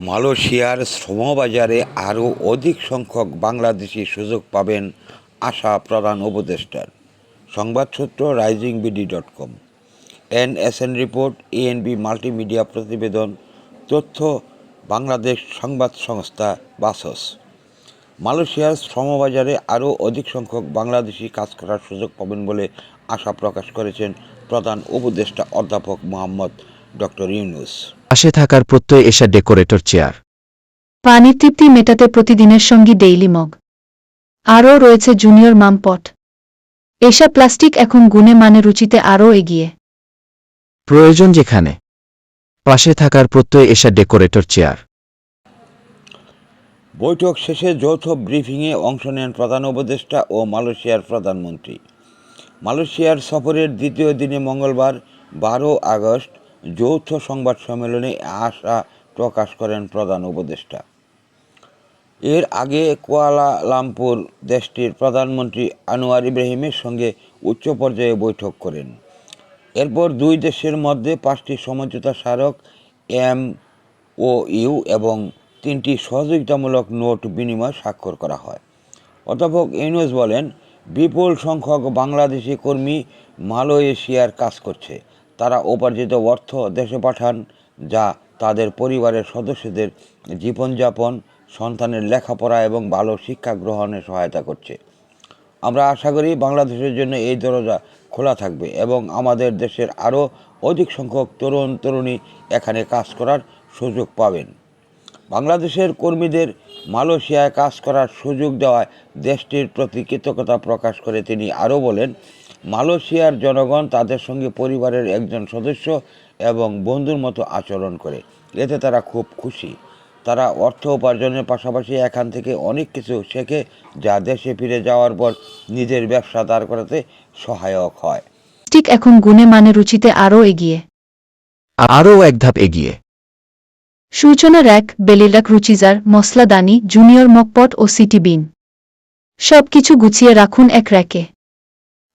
মালয়েশিয়ার শ্রমবাজারে আরও অধিক সংখ্যক বাংলাদেশি সুযোগ পাবেন আশা প্রধান উপদেষ্টার। সংবাদসূত্র Rising BD dot com. NSN report, ANB multimedia প্রতিবেদন, তথ্য, বাংলাদেশ সংবাদ সংস্থা, বাসস। মালয়েশিয়ার শ্রমবাজারে আরও অধিক সংখ্যক বাংলাদেশি কাজ করার সুযোগ পাবেন বলে আশা প্রকাশ করেছেন প্রধান উপদেষ্টা অধ্যাপক মোহাম্মদ ডক্টর ইউনুস। পাশে থাকার প্রত্যয় এসা ডেকোরেটর চেয়ার। পানির তৃপ্তি মেটাতে প্রতিদিনের সঙ্গী ডেইলি মগ। আরও রয়েছে জুনিয়র মাম পট। এসা প্লাস্টিক এখন গুণে মানে রুচিতে আরও এগিয়ে। প্রয়োজন যেখানে পাশে থাকার প্রত্যয় এসা ডেকোরেটর চেয়ার। বৈঠক শেষে যৌথ ব্রিফিংয়ে অংশ নেন প্রধান উপদেষ্টা ও মালয়েশিয়ার প্রধানমন্ত্রী। মালয়েশিয়ার সফরের দ্বিতীয় দিনে মঙ্গলবার বারো আগস্ট যৌথ সংবাদ সম্মেলনে আশা প্রকাশ করেন প্রধান উপদেষ্টা। এর আগে কুয়ালালামপুর দেশটির প্রধানমন্ত্রী আনোয়ার ইব্রাহিমের সঙ্গে উচ্চ পর্যায়ে বৈঠক করেন। এরপর দুই দেশের মধ্যে পাঁচটি সমঝোতা স্মারক এম ও ইউ এবং তিনটি সহযোগিতামূলক নোট বিনিময় স্বাক্ষর করা হয়। অধ্যাপক ইউনুস বলেন, বিপুল সংখ্যক বাংলাদেশি কর্মী মালয়েশিয়ার কাজ করছে। তারা উপার্জিত অর্থ দেশে পাঠান, যা তাদের পরিবারের সদস্যদের জীবনযাপন, সন্তানের লেখাপড়া এবং ভালো শিক্ষা গ্রহণে সহায়তা করছে। আমরা আশা করি বাংলাদেশের জন্য এই দরজা খোলা থাকবে এবং আমাদের দেশের আরও অধিক সংখ্যক তরুণ তরুণী এখানে কাজ করার সুযোগ পাবেন। বাংলাদেশের কর্মীদের মালয়েশিয়ায় কাজ করার সুযোগ দেওয়ায় দেশটির প্রতি কৃতজ্ঞতা প্রকাশ করে তিনি আরও বলেন মালয়েশিয়ার জনগণ তাদের সঙ্গে পরিবারের একজন সদস্য এবং বন্ধুর মতো আচরণ করে। এতে তারা খুব খুশি। তারা অর্থ উপার্জনের পাশাপাশি এখান থেকে অনেক কিছু শেখে যা দেশে ফিরে যাওয়ার পর নিজের ব্যবসা দাঁড় করাতে সহায়ক হয়। ঠিক এখন গুণে মানে রুচিতে আরও এগিয়ে। আরও এক ধাপ এগিয়ে। সূচনা র্যাক বেলিরাক রুচিজার মশলাদানি জুনিয়র মকপট ও সিটি বিন। সব কিছু গুছিয়ে রাখুন এক র্যাকে।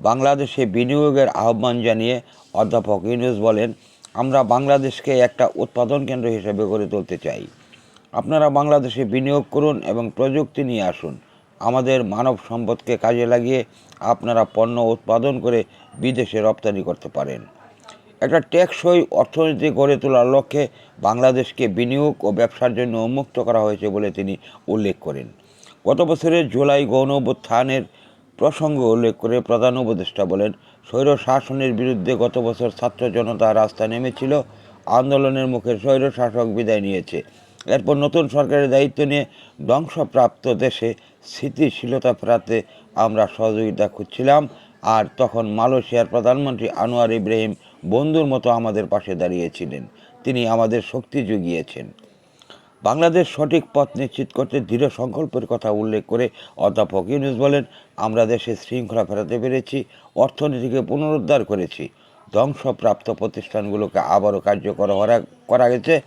বাংলাদেশে বিনিয়োগের আহ্বান জানিয়ে অধ্যাপক ইউনুস বলেন, আমরা বাংলাদেশকে একটা উৎপাদন কেন্দ্র হিসেবে গড়ে তুলতে চাই। আপনারা বাংলাদেশে বিনিয়োগ করুন এবং প্রযুক্তি নিয়ে আসুন। আমাদের মানব সম্পদকে কাজে লাগিয়ে আপনারা পণ্য উৎপাদন করে বিদেশে রপ্তানি করতে পারেন। একটা টেকসই অর্থনীতি গড়ে তোলার লক্ষ্যে বাংলাদেশকে বিনিয়োগ ও ব্যবসার জন্য উন্মুক্ত করা হয়েছে বলে তিনি উল্লেখ করেন। গত বছরের জুলাই গণ প্রসঙ্গ উল্লেখ করে প্রধান উপদেষ্টা বলেন, স্বৈর শাসনের বিরুদ্ধে গত বছর ছাত্র জনতা রাস্তা নেমেছিল, আন্দোলনের মুখে স্বৈর শাসক বিদায় নিয়েছে। এরপর নতুন সরকারের দায়িত্ব নিয়ে ধ্বংসপ্রাপ্ত দেশে স্থিতিশীলতা ফেরাতে আমরা সহযোগিতা খুঁজছিলাম, আর তখন মালয়েশিয়ার প্রধানমন্ত্রী আনোয়ার ইব্রাহিম বন্ধুর মতো আমাদের পাশে দাঁড়িয়েছিলেন। তিনি আমাদের শক্তি জুগিয়েছেন। বাংলাদেশ সঠিক পথ নিশ্চিত করতে দৃঢ় সংকল্পের কথা উল্লেখ করে অধ্যাপক ইউনুস বলেন, আমরা দেশে শৃঙ্খলা ফেরাতে পেরেছি, অর্থনীতিকে পুনরুদ্ধার করেছি, ধ্বংসপ্রাপ্ত প্রতিষ্ঠানগুলোকে আবারও কার্যকর করা- গেছে।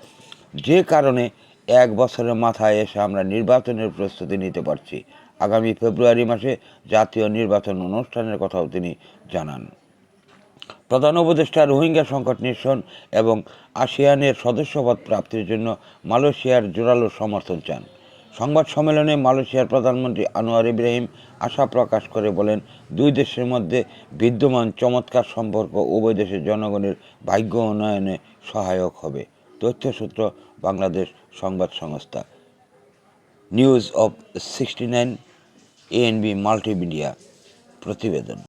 যে কারণে এক বছরের মাথায় এসে আমরা নির্বাচনের প্রস্তুতি নিতে পারছি। আগামী ফেব্রুয়ারি মাসে জাতীয় নির্বাচন অনুষ্ঠানের কথাও তিনি জানান। প্রধান উপদেষ্টা রোহিঙ্গা সংকট নিরসন এবং আসিয়ানের সদস্যপদ প্রাপ্তির জন্য মালয়েশিয়ার জোরালো সমর্থন চান। সংবাদ সম্মেলনে মালয়েশিয়ার প্রধানমন্ত্রী আনোয়ার ইব্রাহিম আশা প্রকাশ করে বলেন, দুই দেশের মধ্যে বিদ্যমান চমৎকার সম্পর্ক উভয় দেশের জনগণের ভাগ্য উন্নয়নে সহায়ক হবে। তথ্যসূত্র বাংলাদেশ সংবাদ সংস্থা। News of sixty nine ANB multimedia প্রতিবেদন।